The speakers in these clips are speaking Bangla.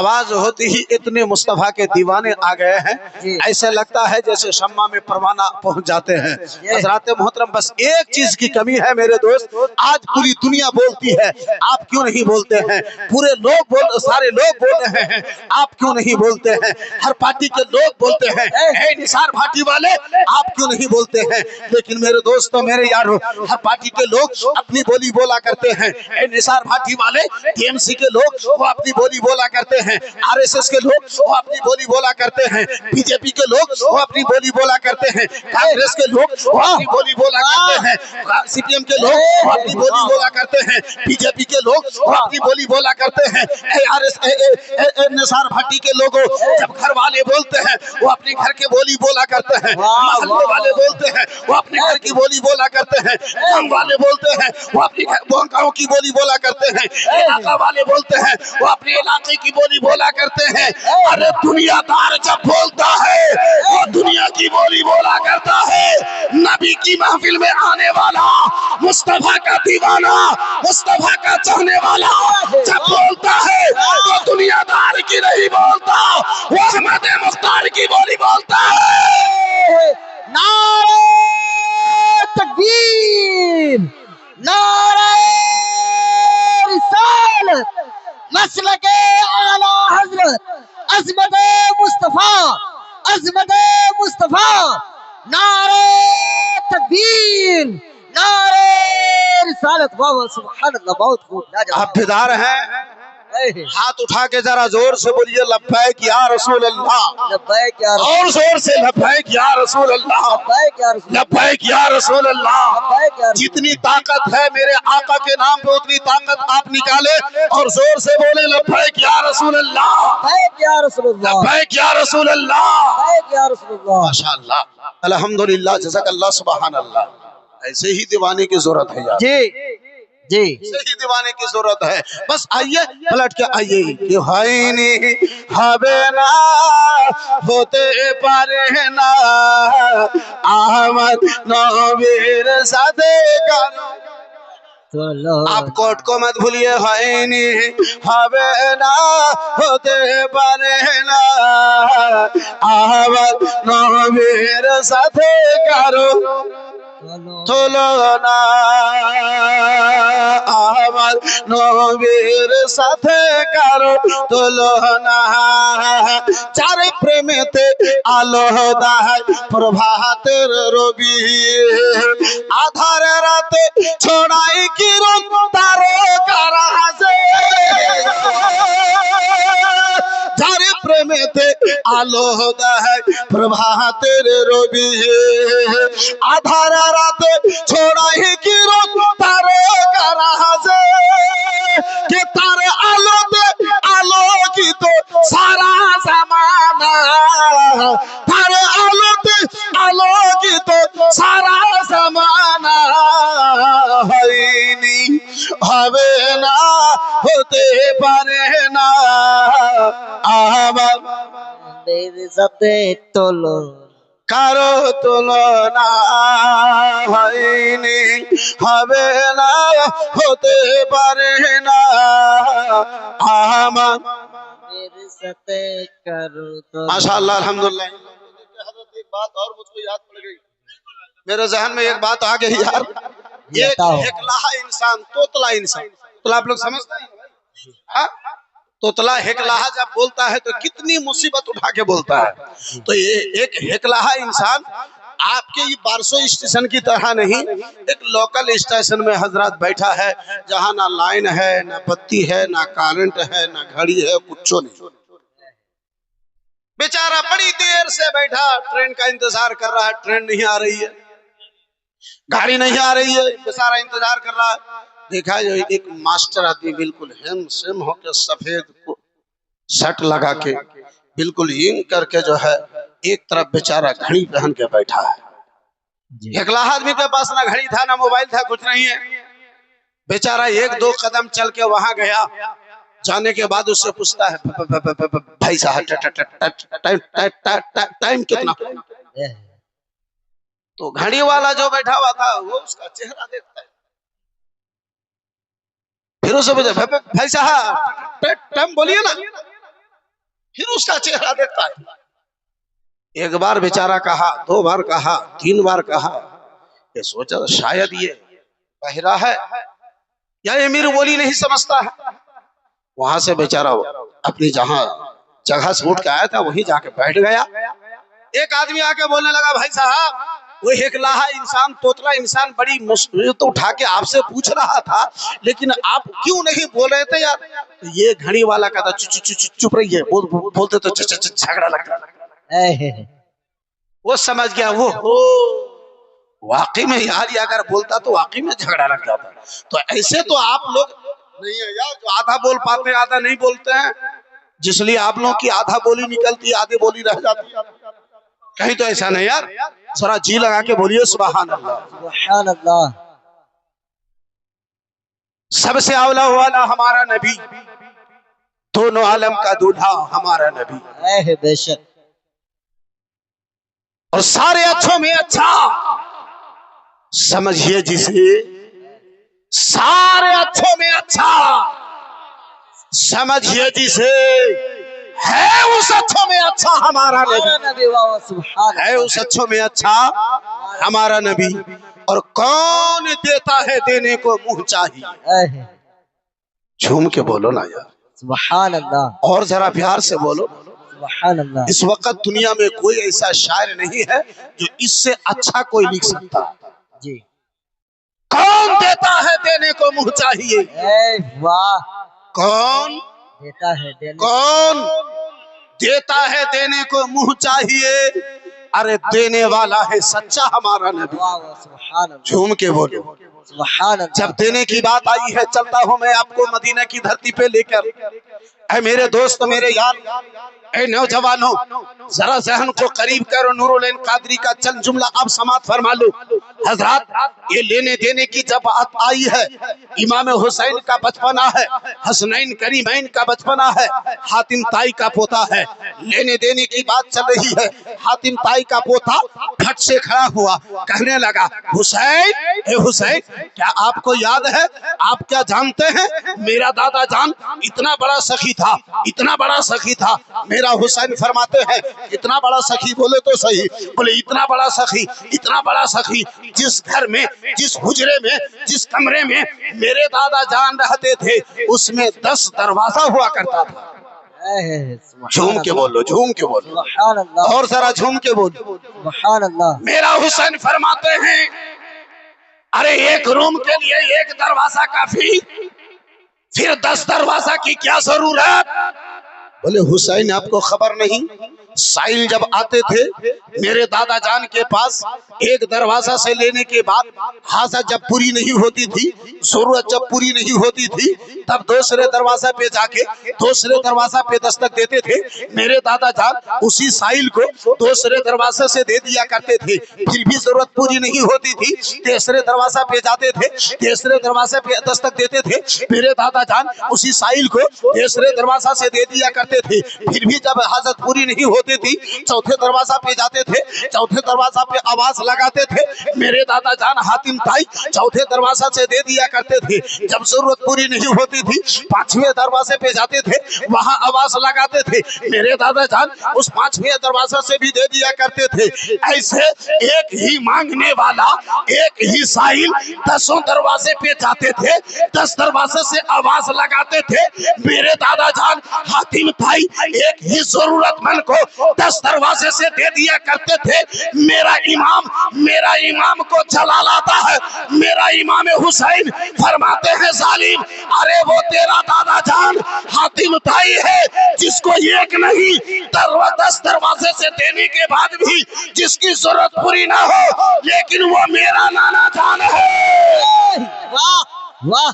आवाज़ होती ही इतने मुस्तफ़ा के दीवाने आ गए हैं। ऐसे लगता है जैसे शम्मा में परवाना पहुँच जाते हैं। हज़रत मोहतरम बस एक चीज़ की कमी है मेरे दोस्त आज पूरी दुनिया बोलती है आप क्यों नहीं बोलते हैं? पूरे लोग बोल सारे लोग बोल रहे हैं आप क्यों नहीं बोलते हैं? हर पार्टी के लोग बोलते हैं "ए, निसार भाटी वाले आप क्यों नहीं बोलते हैं? लेकिन मेरे दोस्तों मेरे यारो हर पार्टी के लोग अपनी बोली बोला करते हैं "ए, निसार भाटी वाले टीएमसी के लोग वो अपनी बोली बोला करते हैं। आरएसएस के लोग वो अपनी बोली बोला करते हैं। बीजेपी के लोग वो अपनी बोली बोला करते हैं। कांग्रेस के लोग वो अपनी बोली बोला करते हैं। सीपीएम के लोग वो अपनी बोली बोला करते हैं। बीजेपी के लोग वो अपनी बोली बोला करते हैं। आरएस निसार भाटी के लोगों जब घर वाले बोलते हैं वो अपने घर के बोली बोला करते हैं। मोहल्ले वाले बोलते हैं वो अपने घर की बोली बोला करते हैं। गाँव वाले बोलते हैं वो अपने गाँव की बोली बोला करते हैं। इलाका वाले बोलते हैं वो अपने इलाके की बोली बोला करते हैं अरे दुनियादार जब बोलता है वो दुनिया की बोली बोला करता है। नबी की महफिल में आने वाला मुस्तफ़ा का दीवाना मुस्तफ़ा का चाहने वाला जब बोलता है वो दुनियादार की नहीं बोलता वो अहमद मुख्तार की बोली बोलता है। नारे तकबीर नारे रिसालत मसलक आला हज़रत अजमत मुस्तफ़ा अजमत मुस्तफ़ा नारे तकबीर नारे रिसालत वाह सुभान अल्लाह बहुत खूब आप फिदार हैं हाथ उठा के जरा ज़ोर से बोलिए लब्बैक या रसूल अल्लाह लब्बैक या और ज़ोर से लब्बैक या रसूल अल्लाह लब्बैक या रसूल रसूल अल्लाह रसूल जितनी ताकत है मेरे आका के नाम पे उतनी ताकत आप निकाले और ज़ोर से बोले लब्बैक या रसूल अल्लाह लब्बैक या रसूलुल्लाह लब्बैक या रसूल अल्लाह या रसूलुल्लाह माशाअल्लाह अल्हम्दुलिल्लाह जज़ाक अल्लाह सुभान अल्लाह ऐसे ही दीवाने की ज़रूरत है यार जी जी ऐसे ही दीवाने की जरूरत है बस आइए पलट के आइए कि हाइनी হবে না হতে পারে না আমার নবীর সাথে কারো চলো आप कोट को मत भूलिए হয়নি হবে না হতে পারে না আমার নবীর সাথে কারো চলো আমার নবীর সাথে কারও তুলনা। চার প্রেমেতে আলো দায়, প্রভাতের রবি। আধার রাতে ছড়াই কিরণ তারো কারাজে যার প্রেমেতে আলো দেয় প্রভাতের রবি আধার রাতে ছড়াই কিরণ তার কারাজে কে তার আলোতে আলোকিত সারা জামানা তার আলোতে আলোকিত সারা হবে না হতে পারে না আমার মেরে সাথে চলো কারো তুলনা হয়নি হবে না হতে পারে না আমার मेरे साथे करो तो माशाल्लाह अल्हम्दुलिल्लाह एक बात और मुझको याद पड़ गई मेरे जहन में एक बात आ गई यार एक हेकलाहा इंसान तोतला इंसान। तो आप लोग समझते हैं? हाँ? तोतला हेकलाहा जब बोलता है तो कितनी मुसीबत उठा के बोलता है। तो ये एक हेकलाहा इंसान आपके ये बारसो स्टेशन की तरह नहीं एक लोकल स्टेशन में हज़रत बैठा है जहाँ ना लाइन है ना बत्ती है ना करंट है ना घड़ी है कुछ नहीं। बेचारा बड़ी देर से बैठा ट्रेन का इंतज़ार कर रहा है ट्रेन नहीं आ रही है। गाड़ी नहीं आ रही है बेचारा इंतज़ार कर रहा है। देखा जो एक मास्टर आदमी बिल्कुल हेम सेम होके सफ़ेद शर्ट लगा के बिल्कुल इन करके जो है एक तरफ़ बेचारा घड़ी पहन के बैठा है। एकला आदमी के पास ना घड़ी था ना मोबाइल था कुछ नहीं है। बेचारा एक दो कदम चल के वहाँ गया। जाने के बाद उससे पूछता है "भ- भ- भ- भ- भ- भाई साहब टाइम कितना? तो घड़ी वाला जो बैठा हुआ था, वो उसका चेहरा देखता है। फिर उसे पूछा "भ- भ- भाई साहब टाइम बोलिए ना। फिर उसका चेहरा देखता है। एक बार बेचारा कहा, दो बार कहा, तीन बार कहा, ये सोचा शायद ये बहरा है, या ये मेरी बोली नहीं समझता है। वहाँ से बेचारा अपनी जहाँ, जगह से उठ के आया था, वहीं जाके बैठ गया। एक आदमी आके बोलने लगा, भाई साहब वो एक लाहा इंसान तोतला इंसान बड़ी मुश्किल तो उठा के आपसे पूछ रहा था लेकिन आप क्यों नहीं बोल रहे थे यार? तो ये घड़ी वाला कहता चुप चुप चुप चुप रही है बोल बोल- बोलते तो झगड़ा लगता वो समझ गया वो हो वाकई में यार ये अगर बोलता तो वाकई में झगड़ा लग जाता। तो ऐसे तो आप लोग नहीं है यार जो आधा बोल पाते आधा नहीं बोलते हैं। जिसलिए आप लोगों की आधा बोली निकलती आधी बोली रह जाती। है कहीं तो ऐसा नहीं यार। थोड़ा जी लगा के बोलिए सुबह अल्लाह सबसे अवला वाला हमारा नबी। दोनों आलम का दूल्हा हमारा नबी। बेशक। और सारे अच्छों में अच्छा। समझिए जिसे सारे अच्छों में अच्छा। समझिए जिसे। है उस अच्छों में अच्छा हमारा नबी। है उस अच्छों में अच्छा हमारा नबी। और कौन देता है देने को मुँह चाहिए? झूम के बोलो ना यार। सुभान अल्लाह। और जरा प्यार से बोलो। सुभान अल्लाह। इस वक्त दुनिया में कोई ऐसा शायर नहीं है जो इससे अच्छा कोई लिख सकता। जी। कौन देता है देने को मुँह चाहिए? वाह। कौन देता है देने कौन देता है देने को मुँह चाहिए? अरे देने वाला है सच्चा हमारा नबी। झूम के बोलो। जब देने की बात आई है चलता हूँ मैं आपको मदीना की धरती पे लेकर। है मेरे दोस्त मेरे यार। ऐ नौजवानों, जरा जहन को करीब करो नूरुल कादरी का चंद जुमला आप समाप्त फरमा लो। हज़रत, ये लेने देने की जब बात आई है, इमाम हुसैन का बचपना है, हसनैन करीमैन का बचपना है, हातिम ताई का पोता है। लेने देने की बात चल रही है, हातिम ताई का पोता फट से खड़ा हुआ, कहने लगा, हुसैन, ए हुसैन, क्या आपको याद है? आप क्या जानते हैं? मेरा दादा जान इतना बड़ा सखी था, इतना बड़ा सखी था। मेरा हुसैन फरमाते हैं, इतना बड़ा सखी बोले तो सही, बोले इतना बड़ा सखी, इतना बड़ा सखी, जिस घर में, जिस हुजरे में, जिस कमरे में मेरे दादा जान रहते थे, उसमें दस दरवाज़ा हुआ करता था। झूम के बोलो झूम के बोलो। और सारा झूम के बोलो। मेरा हुसैन फरमाते हैं अरे एक रूम के लिए एक दरवाज़ा काफ़ी। फिर दस दरवाज़ा की क्या ज़रूरत? बोले हुसैन आपको खबर नहीं? साइल जब आते थे, मेरे दादा जान के पास एक दरवाज़ा से लेने के बाद हाजा जब पूरी नहीं होती थी, ज़रूरत जब पूरी नहीं होती थी, तब दूसरे दरवाज़ा पे जाके, दूसरे दरवाज़ा पे दस्तक देते थे। मेरे दादा जान उसी साइल को दूसरे दरवाजे से दे दिया करते थे। फिर भी ज़रूरत पूरी नहीं होती थी, तीसरे दरवाज़ा पे जाते थे, तीसरे दरवाजे पे दस्तक देते थे। मेरे दादा जान उसी साइल को तीसरे दरवाज़ा से दे दिया करते थे। फिर भी जब हाजत पूरी नहीं होती थी, चौथे दरवाज़ा पे जाते थे, चौथे दरवाज़ा पे आवाज़ लगाते थे, मेरे दादा जान हातिम ताई चौथे दरवाज़ा से दे दिया करते थे। जब ज़रूरत पूरी नहीं होती थी, पाँचवें दरवाजे पे जाते थे, वहाँ आवाज़ लगाते थे, मेरे दादा जान उस पाँचवें दरवाज़ा से भी दे दिया करते थे। ऐसे एक ही मांगने वाला, एक ही साहिल दसों दरवाजे पे जाते थे, दस दरवाजे से आवाज़ लगाते थे, मेरे दादा जान हातिम भाई एक ही जरूरतमंद को दस दरवाजे से दे दिया करते थे। मेरा इमाम मेरा इमाम को चला लाता है। मेरा इमाम हुसैन फरमाते हैं जालिम अरे वो तेरा दादा जान हातिम भाई है जिसको एक नहीं दरवा दस दरवाजे से देने के बाद भी जिसकी ज़रूरत पूरी ना हो लेकिन वो मेरा नाना जान है। वाह वाह।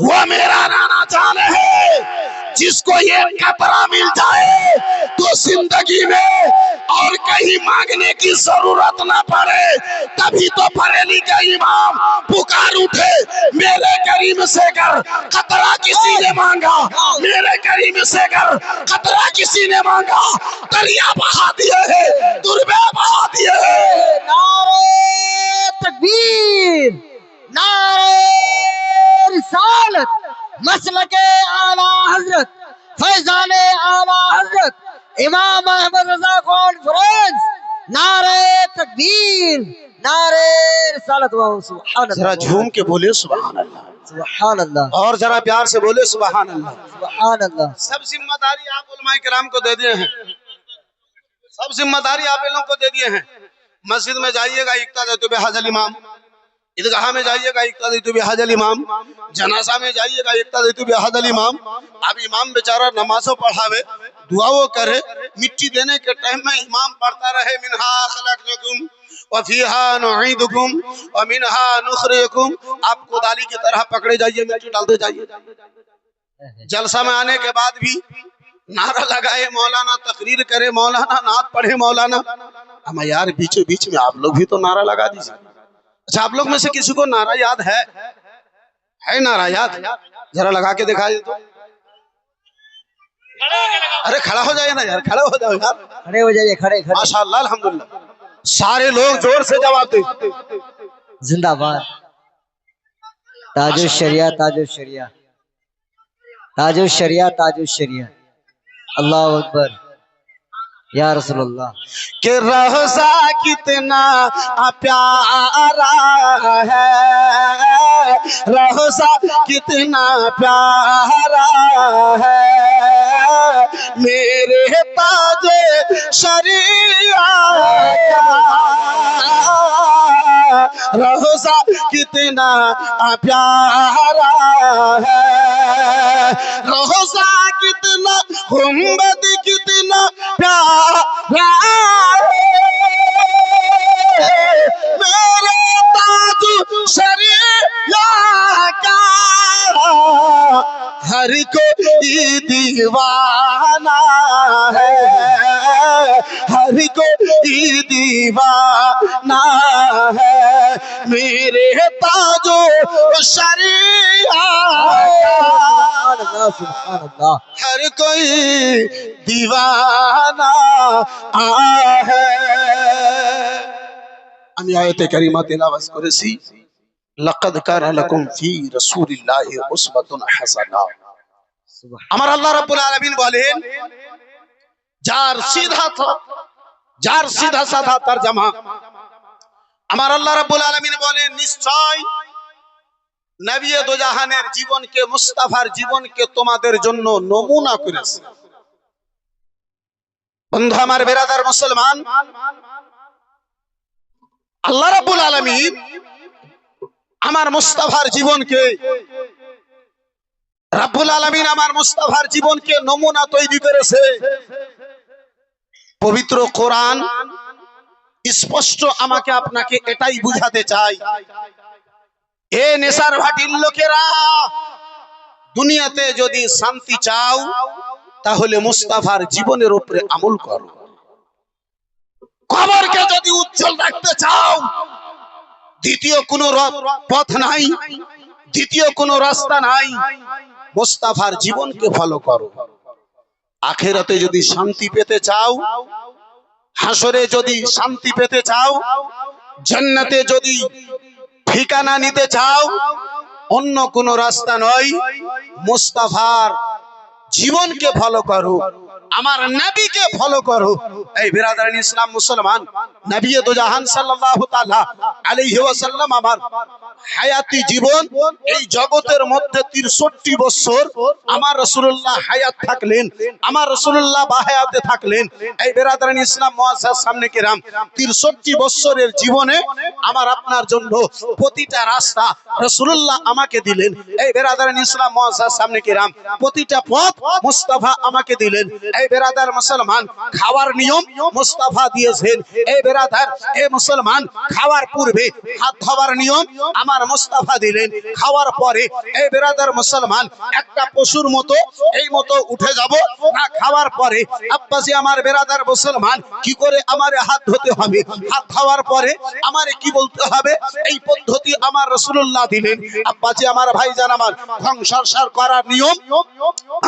वो मेरा नाना जान है। जिसको ये कपड़ा मिल जाए तो ज़िंदगी में और कहीं मांगने की ज़रूरत ना पड़े, तभी तो बरेली का इमाम पुकार उठे, मेरे करीम से कर, खतरा किसी ने मांगा, मेरे करीम से कर, खतरा किसी ने मांगा, दरिया बहा दिए है, दुर्बे बहा दिए है। नारे तकबीर, नारे रिसालत। मसल के आला हज़रत फैजान आला हज़रत इमाम अहमद रजा कॉन्फ्रेंस नारे तकबीर नारे रिसालत सुभान जरा झूम के बोले सुबहान अल्लाह। सुभान अल्लाह। और जरा प्यार से बोले सुबहान अल्लाह। सुभान अल्लाह। सब ज़िम्मेदारी आप उलमाए किराम को दे दिए हैं। सब ज़िम्मेदारी आप इन लोगों को दे दिए हैं। मस्जिद में जाइएगा इकता देते हाजल इमाम। ईदगाह में जाइएगा इकता देते हाजल इमाम। जनाजा में जाइएगा इकता देते हाजल इमाम। अब इमाम बेचारा नमाजों पढ़ावे दुआ वो करे, मिट्टी देने के टाइम में इमाम पढ़ता रहे, मिनहा नुखरिजुकुम आप कोदाली की तरह पकड़े जाइए, मिट्टी डालते जाइए। जलसा में आने के बाद भी नारा लगाए, मौलाना तकरीर करे, मौलाना नात पढ़े, मौलाना। हम यार बीचों बीच में आप लोग भी तो नारा लगा दीजिए। अच्छा आप लोग में से किसी को नारा याद है? है नारा याद? जरा लगा के दिखाइए तो। अरे खड़ा हो जाए ना यार खड़ा हो जाओ यार। खड़े हो जाइए खड़े खड़े। माशाल्लाह अल्हम्दुलिल्लाह। सारे लोग ज़ोर से जवाब दे। जिंदाबाद। ताजो शरिया ताजो शरिया। ताजो शरिया ताजो शरिया। अल्लाह अकबर। या रसूलुल्लाह। कि रोजा कितना प्यारा है। रोजा कितना प्यारा है। मेरे ताजे शरिया रोजा कितना प्यारा है। रोजा कितना गुंबद कितना प्यारा है मेरे ताज का हर कोई दीवाना है हर कोई दीवाना है मेरे ताजो शरिया सुभान সুবহানাল্লাহ সুবহানাল্লাহ। হর কোই দিওয়ানা আহে আমি আয়াতে কারিমা তেলাওয়াত করেছি। লাকাদ কারা লাকুম ফি রাসূলিল্লাহি উসওয়াতুন হাসানা। আমার আল্লাহ রাব্বুল আলামিন বলেন যার সিধা যার সিধা সাধা তার জামা। আমার আল্লাহ রাব্বুল আলামিন বলেন নিশ্চয় নবী দো জাহানের জীবনকে, মুস্তাফার জীবনকে তোমাদের জন্য নমুনা করেছে। বন্ধু আমার বেরাদার মুসলমান, আল্লাহ রাব্বুল আলামিন আমার মুস্তাফার জীবনকে, রাব্বুল আলামিন আমার মুস্তাফার জীবনকে নমুনা তৈরি করেছে। পবিত্র কোরআন স্পষ্ট আমাকে আপনাকে এটাই বুঝাতে চাই। এ নেশার ভাটির লোকেরা, দুনিয়াতে যদি শান্তি চাও, তাহলে মুস্তাফার জীবনের উপরে আমল করো। কবরকে যদি উজ্জ্বল রাখতে চাও, দ্বিতীয় কোনো পথ নাই, দ্বিতীয় কোনো রাস্তা নাই, মোস্তাফার জীবনকে ফলো করো। আখেরাতে যদি শান্তি পেতে চাও, হাসরে যদি শান্তি পেতে চাও, জান্নাতে যদি ঠিকানা নিতে চাও অন্য কোনো রাস্তা নয়। মুস্তাফার জীবনকে ফলো করো। আমার নবীকে ফলো করো। এই বিরাদারান ইসলাম মুসলমান, নবী দো জাহান সাল্লাল্লাহু তাআলা আলাইহি ওয়াসাল্লাম আমার হায়াতি জীবন, এই জগতের মধ্যে 63 বছর আমার রাসূলুল্লাহ হায়াত থাকলেন, আমার রাসূলুল্লাহ বাহায়াতে থাকলেন। এই বিরাদারান ইসলাম মুআসসাস সামনে কিরাম 63 বছরের জীবনে আমার আপনার জন্য প্রতিটা রাস্তা রাসূলুল্লাহ আমাকে দিলেন। এই বিরাদারান ইসলাম মুআসসাস সামনে কিরাম, প্রতিটা পথ মুস্তাফা আমাকে দিলেন। এই বেরাদার মুসলমান খাওয়ার নিয়ম মুস্তাফা দিয়েছেন। এই বেরাদার, এ মুসলমান খাওয়ার পূর্বে হাত ধোয়ার নিয়ম আমার মুস্তাফা দিলেন। খাওয়ার পরে এই বেরাদার মুসলমান একটা পশুর মতো এই মতো উঠে যাব। না, খাওয়ার পরে আব্বাসি আমার বেরাদার মুসলমান কি করে আমার হাত ধুতে হবে? হাত খাওয়ার পরে আমারে কি বলতে হবে? এই পদ্ধতি আমার রসুল্লাহ দিলেন। আব্বাজি আমার ভাই ভাইজান আমার সংসার করার নিয়ম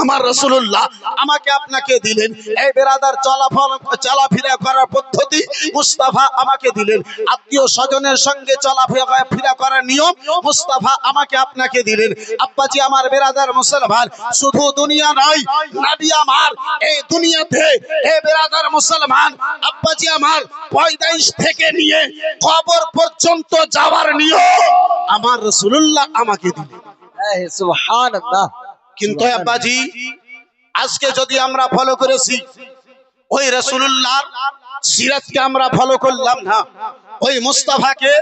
আমার রসুল্লাহ আমাকে আপনাকে দিলেন। এই বেরাদার চলাফল চলাফেরা করার পদ্ধতি মুস্তাফা আমাকে দিলেন। আত্মীয় স্বজনের সঙ্গে চলাফেরা ফিরা করার নিয়ম মুস্তাফা আমাকে আপনাকে দিলেন। আব্বাজি আমার বেরাদার মুসলমান শুধু দুনিয়া নয় নবী আমার এই দুনিয়াতে হে বেরাদার মুসলমান আব্বাজি আমার পয়দাইশ থেকে নিয়ে কবর পর্যন্ত যাওয়ার নিয়ম আমার রসুল্লাহ আমাকে দিলেন। সুবহান আল্লাহ কিন্তু আব্বাজি আজকে যদি আমরা ফলো করেছি ওই রসুল্লাহর সিরাতকে আমরা ফলো করলাম না। ওই মুস্তাফাকে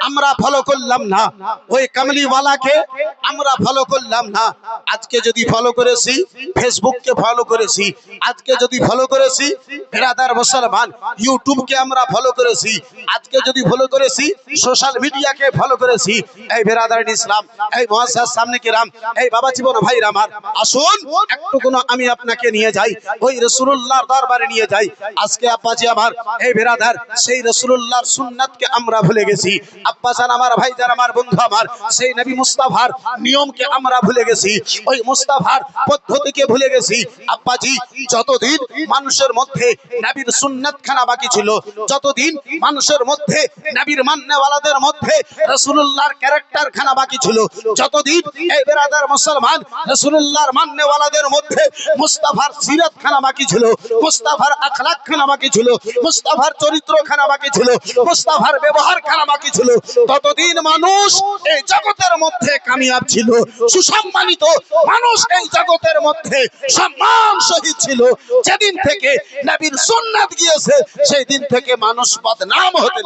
আমরা ফলো করলাম না। ওই কামলিওয়ালাকে আমরা ফলো করলাম না। আজকে যদি ফলো করেছি ফেসবুককে ফলো করেছি। আজকে যদি ফলো করেছি বেরাদার মুসলমান ইউটিউবকে আমরা ফলো করেছি। আজকে যদি ফলো করেছি সোশ্যাল মিডিয়াকে ফলো করেছি। এই বেরাদার ইসলাম এই মহাসার সামনে কি রাম এই বাবা জীবন ভাই আমার। আসুন একটু কোনো আমি আপনাকে নিয়ে যাই। ওই রসুল্লাহর দরবারে নিয়ে যাই। আজকে আব্বাজি আমার এই বেরাদার, সেই রসুল্লাহর সুন্নাতকে আমরা ভুলে গেছি। আব্বাসান আমার ভাইজান আমার, বন্ধু আমার, সেই নবী মুস্তাফার নিয়মকে আমরা ভুলে গেছি। ওই মুস্তাফার পদ্ধতিকে ভুলে গেছি। আব্বাজি, যতদিন মানুষের মধ্যে নবীর সুন্নাত খানা বাকি ছিল, যতদিন মানুষের মধ্যে নবীর মান্যওয়ালাদের মধ্যে রসুল্লাহর ক্যারেক্টার খানা বাকি ছিল, যতদিন এই বেরাদার মুসলমান রসুল্লাহর মান্যওয়ালাদের মধ্যে মুস্তাফার সিরাত খানা বাকি ছিল, মুস্তাফার আখলাক খানা বাকি ছিল মুস্তাফার চরিত্র খানা বাকি ছিল, মুস্তাফার ব্যবহার খানা বাকি ছিল। ততদিন মানুষ এই জগতের মধ্যে কামিয়াব ছিল, সুসম্মানিত মানুষ এই জগতের মধ্যে সম্মান সহিত ছিল। যেদিন থেকে নবীর সুন্নাত গিয়েছে সেই দিন থেকে মানুষ বদনাম হতে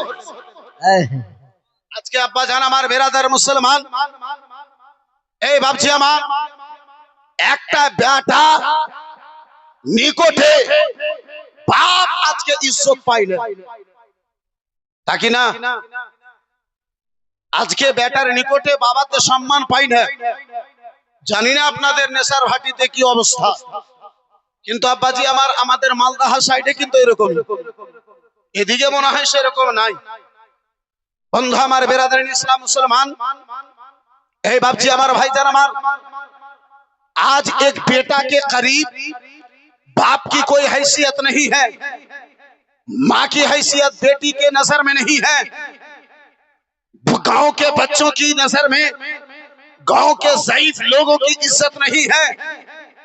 আজকে আব্বা জান আমার বেরাদার মুসলমান, এই ভাবছি আমার, একটা বেটা নিকটে বাপ আজকে ইজ্জত পাইলে তাকি না? আজকে বেটার নিকটে বাবাতে সম্মান পাই না জানি না আপনাদের নেশার ভাটিতে কি অবস্থা। কিন্তু আব্বাজি, আমার, আমাদের মালদাহা সাইডে কিন্তু এরকম। এদিকে মনে হয় সেরকম নাই। বন্ধু আমার বেরাদারিন ইসলাম মুসলমান। এই ভাবছি আমার ভাইজান আমার। আজ এক বেটাকে করিব बाप की कोई हैसियत नहीं है माँ की हैसियत बेटी के नजर में नहीं है गांव के बच्चों की नजर में गांव के जईफ लोगों की इज्जत नहीं है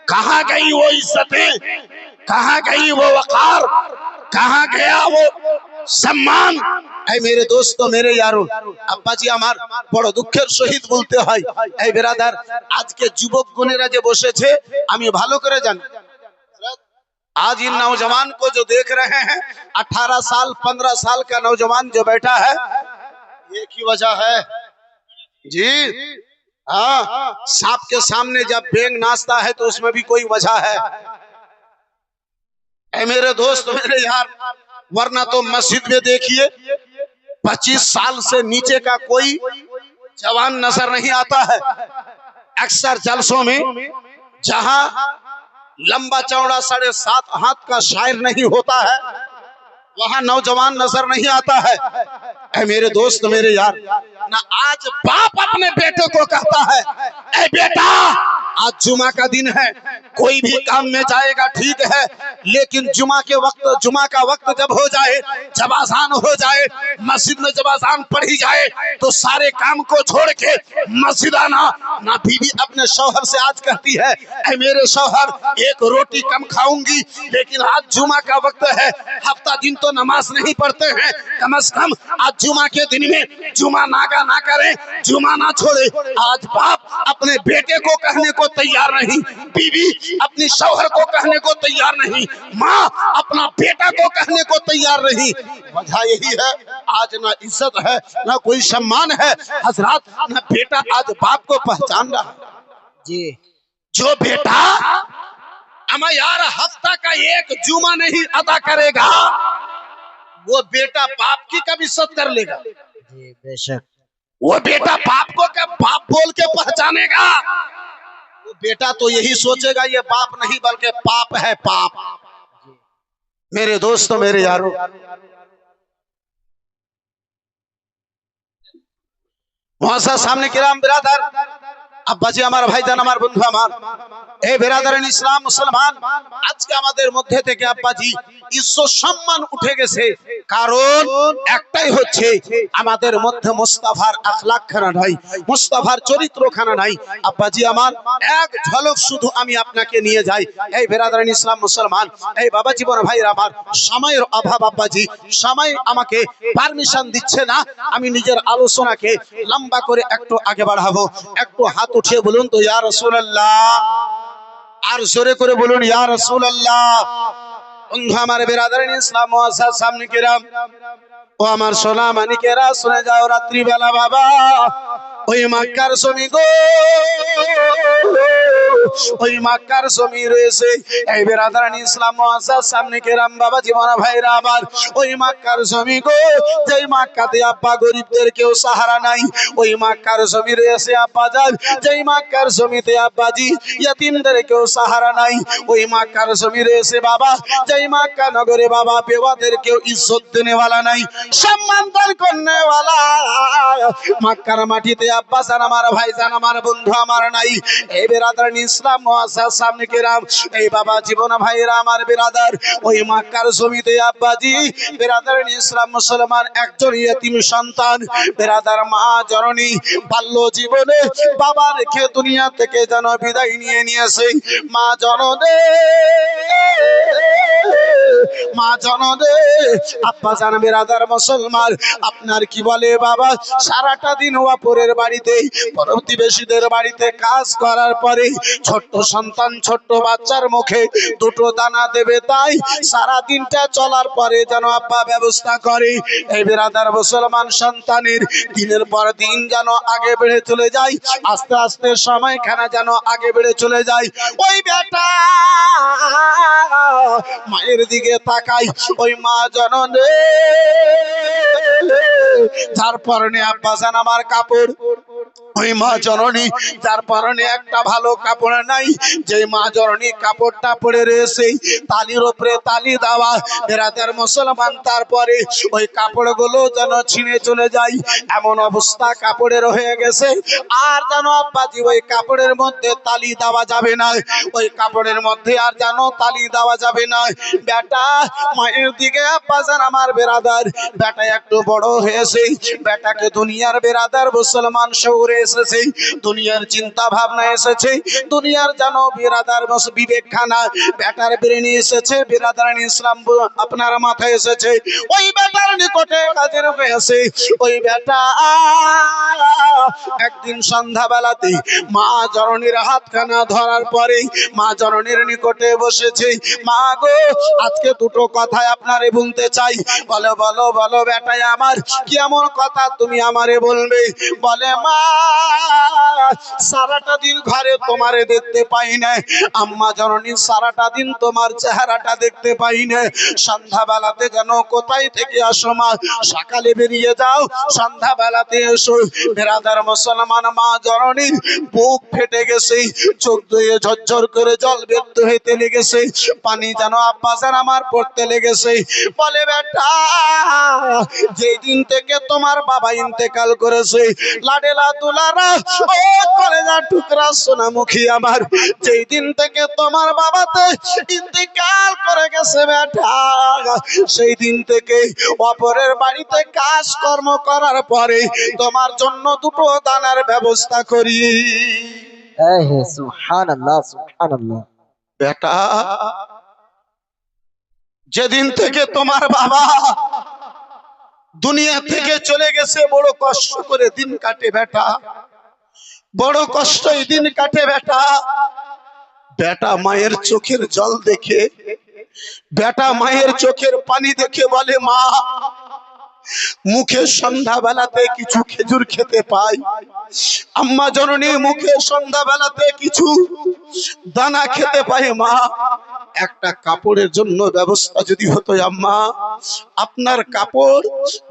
कहाँ गई वो इज्जतें कहाँ गई वो वकार कहाँ गया वो সম্মান এই মেরে দোস্ত মেরে ইয়ারো আব্বাজি আমার বড় দুঃখের সহিত বলতে হয় এই বেরাদার আজকে যুবক গুণেরা যে বসেছে আমি ভালো করে জানি आज इन नौजवान को जो देख रहे हैं 18 साल 15 साल का नौजवान जो बैठा है, एक ही वजह है। जी हाँ सांप के सामने जब बेंग नाचता है तो उसमें भी कोई वजह है। ऐ मेरे दोस्त, मेरे यार, वरना तो मस्जिद में देखिए 25 साल से नीचे का कोई जवान नज़र नहीं आता है। अक्सर जलसों में जहाँ लंबा चौड़ा साढ़े सात हाथ का शायर नहीं होता है। वहाँ नौजवान नज़र नहीं आता है। ए मेरे दोस्त, मेरे यार, ना आज बाप अपने बेटे को कहता है ए बेटा आज जुमा का दिन है, कोई भी काम में जाएगा ठीक है, लेकिन जुमा के वक्त, जुमा का वक्त जब हो जाए, जब आसान हो जाए, मस्जिद में जब आसान पढ़ी जाए तो सारे काम को छोड़ के मस्जिद आना। ना बीवी अपने शौहर से आज कहती है, ऐ मेरे शौहर, एक रोटी कम खाऊँगी, लेकिन आज जुमा का वक्त है, हफ़्ता दिन तो नमाज़ नहीं पढ़ते हैं, कम अज कम आज जुमा के दिन में जुमा नागा ना करें, जुमा ना छोड़े। आज बाप अपने बेटे को कहने को तैयार नहीं। बीवी अपनी शौहर को कहने को तैयार नहीं। माँ अपना बेटा को कहने को तैयार नहीं। वजह यही है आज ना इज़्ज़त है ना कोई सम्मान है। हज़रत ना बेटा आज बाप को पहचान रहा। जी। जो बेटा अमा यार हफ़्ता का एक जुमा नहीं अदा करेगा वो बेटा बाप की कब इज़्ज़त कर लेगा? जी बेशक। वो बेटा बाप को क्या बाप बोल के पहचानेगा? बेटा तो यही सोचेगा, ये बाप नहीं बल्कि पाप है पाप। मेरे दोस्तों, मेरे यारों। वहाँ सामने किराम बिरादर। আব্বাজি আমার, ভাইজান আমার, বন্ধু আমার। এই বেরাদারেন ইসলাম মুসলমান, আজকে আমাদের মধ্যে থেকে আব্বাজি ঈশ্বর সম্মান উঠে গেছে। কারণ একটাই হচ্ছে, আমাদের মধ্যে মোস্তাফার আখলাক খানা নাই, মোস্তাফার চরিত্র খানা নাই। আব্বাজি আমার, এক ঝলক শুধু আমি আপনাকে নিয়ে যাই। এই বেরাদারেন ইসলাম মুসলমান, এই বাবা জীবন ভাইরা আমার, সময়ের অভাব আব্বাজি, সময় আমাকে পারমিশন দিচ্ছে না। আমি নিজের আলোচনাকে লম্বা করে একটু আগে বাড়াবো, একটু হাত উঠিয়ে বলুন তো, ইয়া রসুল আল্লাহ আর জোরে করে বলুন, ইয়া রসুল আল্লাহ আমার বেরাদারিন ইসলাম সামনে কেরাম। ও আমার সোনা মানিকেরা শুনে যাও রাত্রিবেলা বাবা। ওই মাক্কার জমি গো। ওই মাক্কার জমি রয়েছে। এই বেরাদারান ইসলাম মুআসাস সামনে কেরাম বাবা, জীবন ভাইরা আমার ওই মাক্কার জমি গো, যেই মাক্কাতে আব্বা গরিবদের কেউ সাহারা নাই, ওই মাক্কার জমি রয়েছে আব্বা যান যেই মাক্কার জমিতে আব্বাজি, ইয়াতিমদের কেউ সাহারা নাই, ওই মাক্কার জমি রয়েছে বাবা। যেই মাক্কা নগরে বাবা, বেওয়াদের কেউ ইজ্জত দেনেওয়ালা নাই, সম্মান দান করনেওয়ালা মাক্কার মাটিতে আব্বা জান আমার ভাই জান আমার বন্ধু, আমার নাই। এই বেরাদার ইসলাম মুআসাস সামনে কেরাম এই বাবা জীবন ভাইরা আমার বেরাদার, ওই মাক্কার জমিতে আব্বাজি, বেরাদার ইসলাম মুসলমান একজন ইয়তিম সন্তান, বেরাদার মা জননী, বাল্য জীবনে বাবা রেখে দুনিয়া থেকে যেন বিদায় নিয়ে নিয়েছে। মা জননে মা জননে আব্বা জান বেরাদার মুসলমান, আপনার কি বলে বাবা? সারাটা দিন ওয়াপরের বাড়িতে প্রতিবেশীদের বাড়িতে কাজ করার পরে ছোট্ট সন্তান ছোট্ট বাচ্চার মুখে দুটো দানা দেবে তাই সারা দিনটা চলার পরে যেন আব্বা ব্যবস্থা করে এই বেরাদার মুসলমান সন্তানের দিনের পর দিন যেন আগে বেড়ে চলে যায় আস্তে আস্তে সময়খানা যেন আগে বেড়ে চলে যায় ওই বেটা মায়ের দিকে তাকাই ওই মা জননে যার পরনে আব্বা জান আমার কাপড় কাপড়ের হয়ে গেছে। আর যেন আব্বাজি ওই কাপড়ের মধ্যে তালি দেওয়া যাবে না। ওই কাপড়ের মধ্যে আর যেন তালি দেওয়া যাবে না। বেটা, মায়ের দিকে আব্বাজান আমার বেরাদার। বেটা একটু বড় হয়েছে। বেটাকে দুনিয়ার বেরাদার মুসলমান শহরে এসেছে, দুনিয়ার চিন্তা ভাবনা এসেছে, দুনিয়ার যেন বেরাদার বিবেক খানা বেটার ব্রেনে এসেছে, বেরাদার ইসলাম আপনার মাথায় এসেছে, ওই বেটার নিকটে কাজের হয়েছে, ওই বেটা একদিন সন্ধ্যাবেলাতে মা জননীর হাতখানা ধরার পরে মা জননীর নিকটে বসেছে, মা গো, আজকে দুটো কথায় আপনারে বলতে চাই, বলো বলো বলো বেটাই আমার কি এমন কথা তুমি আমারে বলবে, বলে সারাটা দিন ঘরে তোমারে দেখতে পাই না। আম্মা জননী, সারাটা দিন তোমার চেহারাটা দেখতে পাই না। সন্ধ্যাবেলাতে যেন কোথায় থেকে আসো মা, সকালে বেরিয়ে যাও, সন্ধ্যাবেলাতে এসো। মুসলমান মা জননীর বুক ফেটে গেছে, চোখ ধুয়ে ঝরঝর করে জল বেদ্য হইতে লেগেছে। পানি যেন আব্বাসার আমার পড়তে লেগেছে। বলে, বেটা, যেই দিন থেকে তোমার বাবা ইন্তেকাল করেছে লাডেলা তুলারা ও কলেজা টুকরা সোনামুখী আমার। যেই দিন থেকে তোমার বাবাতে ইন্তেকাল করে গেছে বেটা। সেই দিন থেকে অপরের বাড়িতে কাজ কর্ম করার পরে তোমার জন্য দুটো দানার ব্যবস্থা করি। বেটা যেদিন থেকে তোমার বাবা দুনিয়া থেকে চলে গেছে, বড় কষ্ট করে দিন কাটে বেটা। বড় কষ্টই দিন কাটে বেটা। বেটা মায়ের চোখের জল দেখে, বেটা মায়ের চোখের পানি দেখে বলে, মা মুখে সন্ধ্যা বেলাতে কিছু খেজুর খেতে পাই। আম্মা জননী মুখে সন্ধ্যা বেলাতে কিছু দানা খেতে পাই মা। একটা কাপড়ের জন্য ব্যবস্থা যদি হতো আম্মা, আপনার কাপড়,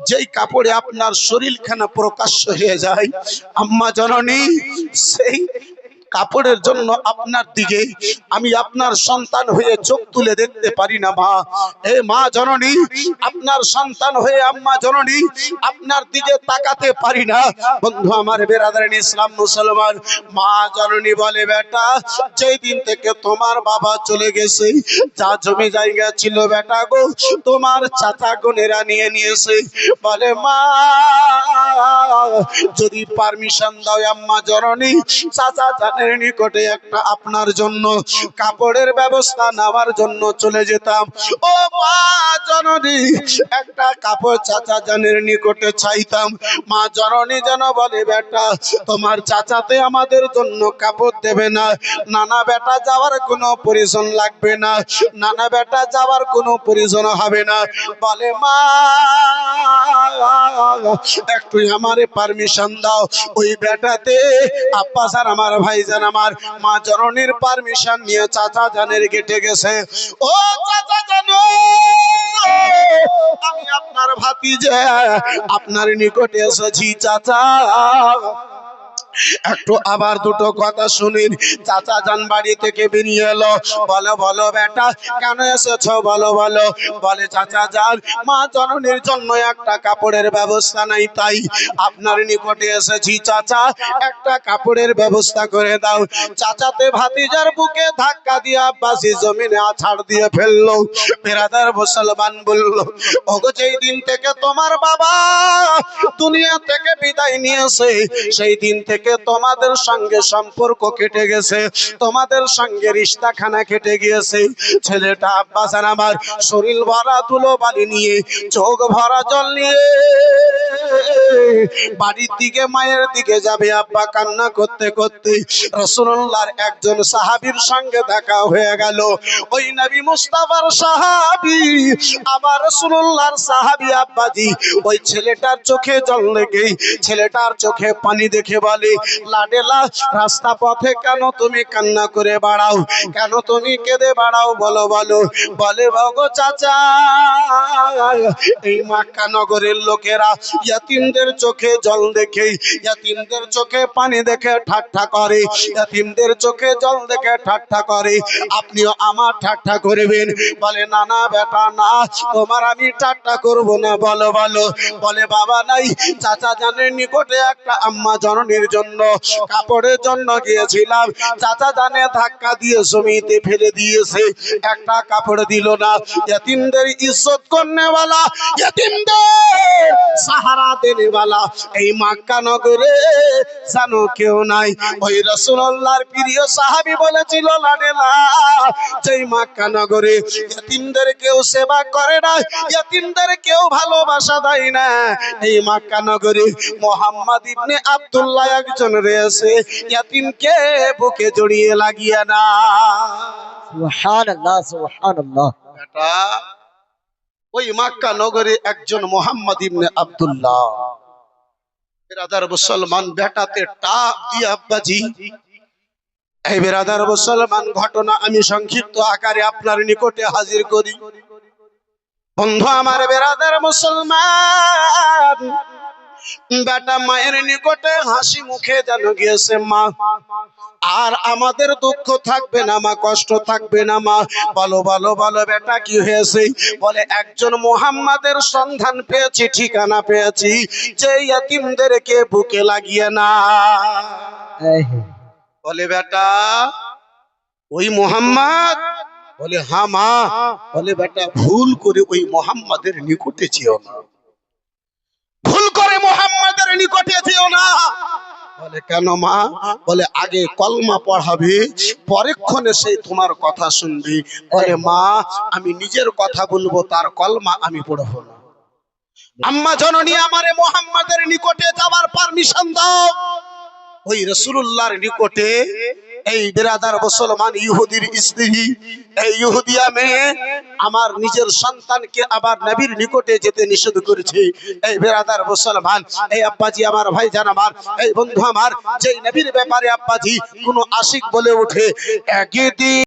যেই কাপড়ে আপনার শরীরখানা প্রকাশ্য হয়ে যায়, আম্মা জননী, সেই কাপড়ের জন্য আপনার দিকে আমি আপনার সন্তান হয়ে চোখ তুলে দেখতে পারি না, মা। এ মা জননী, আপনার সন্তান হয়ে আম্মা জননী, আপনার দিকে তাকাতে পারি না। বন্ধু, আমার বেরাদারেন ইসলাম মুসলমান, মা জননী বলে, বেটা, যেই দিন থেকে তোমার বাবা চলে গেছে, যা জমি জায়গা ছিল, বেটা গো, তোমার চাচা গোনেরা নিয়ে নিয়েছে। বলে, মা, যদি পারমিশন দাও, আম্মা জননী, চাচা জানের নিকটে একটা আপনার জন্য কাপড়ের ব্যবস্থা নেওয়ার জন্য চলে যেতাম। ও মা জননী, একটা কাপড় চাচা জানের নিকটে চাইতাম। মা জননী যেন বলে, বেটা, তোমার চাচাতে আমাদের জন্য কাপড় দেবে না। নানা বেটা যাওয়ার কোনো পরিজন লাগবে না। নানা বেটা যাওয়ার কোনো পরিজন হবে না। বলে, মা, একটু আমারে পারমিশন দাও। ওই বেটাতে আব্বা স্যার, আমার ভাইজান আমার মা জননীর পারমিশন নিয়ে চাচা জানের গেটে গেছে। ও চাচা জানো, আমি আপনার ভাতিজা, আপনার নিকটে এসেছি চাচা। একটু আবার দুটো কথা শুনিন। চাচা যান বাড়ি থেকে বেরিয়ে এলো। বলো বলো, বেটা, কেন এসেছ? বলো বলো। বলে, চাচা যান, মা জননীর জন্য একটা কাপড়ের ব্যবস্থা নাই তাই আপনার নিকটে এসেছি, চাচা। একটা কাপড়ের ব্যবস্থা করে দাও। চাচাতে ভাতিজার বুকে ধাক্কা দিয়ে আব্বাসি জমিনে আছাড় দিয়ে ফেলল। বেরাদার মুসলমান বলল, ওগো, যেই দিন থেকে তোমার বাবা দুনিয়া থেকে বিদায় নিয়েছে, সেই দিন থেকে তোমাদের সঙ্গে সম্পর্ক কেটে গেছে, তোমাদের সঙ্গে রিস্তা খানা কেটে গিয়েছে। ছেলেটা আব্বাস আমার শরীর ভরা তুলো বালি নিয়ে, চোখ ভরা জল নিয়ে বাড়ির দিকে, মায়ের দিকে যাবে আব্বা কান্না করতে করতে। রসুল্লাহর একজন সাহাবীর সঙ্গে দেখা হয়ে গেল। ওই নবী মুস্তাফার সাহাবি, আবার রসুল্লাহর সাহাবি আব্বাজি, ওই ছেলেটার চোখে জল লেগে, ছেলেটার চোখে পানি দেখে বলে লাডেলা রাস্তা পথে কেন তুমি কান্না করে বাড়াও? কেন তুমি কেঁদে বাড়াও? বলো বলো। বলে, ভগো চাচা, এই মাক্কা নগরের লোকেরা ইয়াতিমদের চোখে জল দেখে, ইয়াতিমদের চোখে পানি দেখে ঠাট্টা করে, ইয়াতিমদের চোখে জল দেখে ঠাট্টা করে। আপনিও আমার ঠাট্টা করবেন। বলে না না বেটা, না, তোমার আমি ঠাট্টা করব না। বলো বলো। বলে, বাবা নাই, চাচা জানের নিকটে একটা আম্মা জননীর জন্য কাপড়ের জন্য গিয়েছিলাম। চাচা জানে ধাক্কা দিয়ে জমিতে ফেলে দিয়েছে। একটা কাপড় দিল না। ইয়াতিমদের ইজ্জত করনেওয়ালা ইয়াতিমদের সাহারা দেনেওয়ালা। এই মাক্কা নগরে জানো কেউ নাই। ওই রসুল্লাহর প্রিয় সাহাবি বলেছিল লাডেলা যেই মাক্কা নগরে ইয়াতিমদের কেউ সেবা করে না ইয়াতিমদের কেউ ভালোবাসা দেয় না। এই মাক্কা নগরে মোহাম্মদ ইবনে আব্দুল্লাহ একজন রয়েছে। ইয়াতিমকে বুকে জড়িয়ে লাগিয়ে না। সুবহান আল্লাহ সুবহান আল্লাহ বেটা ওই মাক্কা নগরে একজন মোহাম্মদ ইবনে আব্দুল্লাহ। বেরাদার মুসলমান বেটাতে টাপ দিয়ে আব্বাজি। এই বেরাদার মুসলমান ঘটনা আমি সংক্ষিপ্ত আকারে আপনার নিকটে হাজির করি। বন্ধু আমার বেরাদার মুসলমান বেটা মায়ের নিকটে হাসি মুখে যেন গিয়েছে মা। আর আমাদের দুঃখ থাকবে না মা কষ্ট থাকবে না মা। বলো বলো বলো বেটা কি হয়েছে? বলে একজন মোহাম্মদের সন্ধান পেয়েছি ঠিকানা পেয়েছি যে ইয়াতিমদেরকে বুকে লাগিয়ে না। বলে বেটা ওই মোহাম্মদ? বলে হ্যাঁ মা। বলে বেটা ভুল করে ওই মোহাম্মদের নিকটে যেও না। ভুল করে মোহাম্মদের নিকটে যেও না। বলে, কেন মা? বলে, আগে কলমা পড়াবি, পরেক্ষণে সেই তোমার কথা শুনবি। বলে, মা, আমি নিজের কথা বলব, তার কলমা আমি পড়ব না। আম্মা জননী আমারে মোহাম্মদের নিকটে যাবার পারমিশন দাও। ওই রসুল্লাহর নিকটে এই বেরাদার মুসলমান ইহুদির স্ত্রী এই ইহুদিয়া মেয়ে আমার নিজের সন্তানকে আবার নবীর নিকটে যেতে নিষেধ করেছে। এই বেরাদার মুসলমান, এই আব্বাজি আমার ভাই জান আমার, এই বন্ধু আমার যে নবীর ব্যাপারে আব্বাজি কোনো আশিক বলে ওঠে, একদিন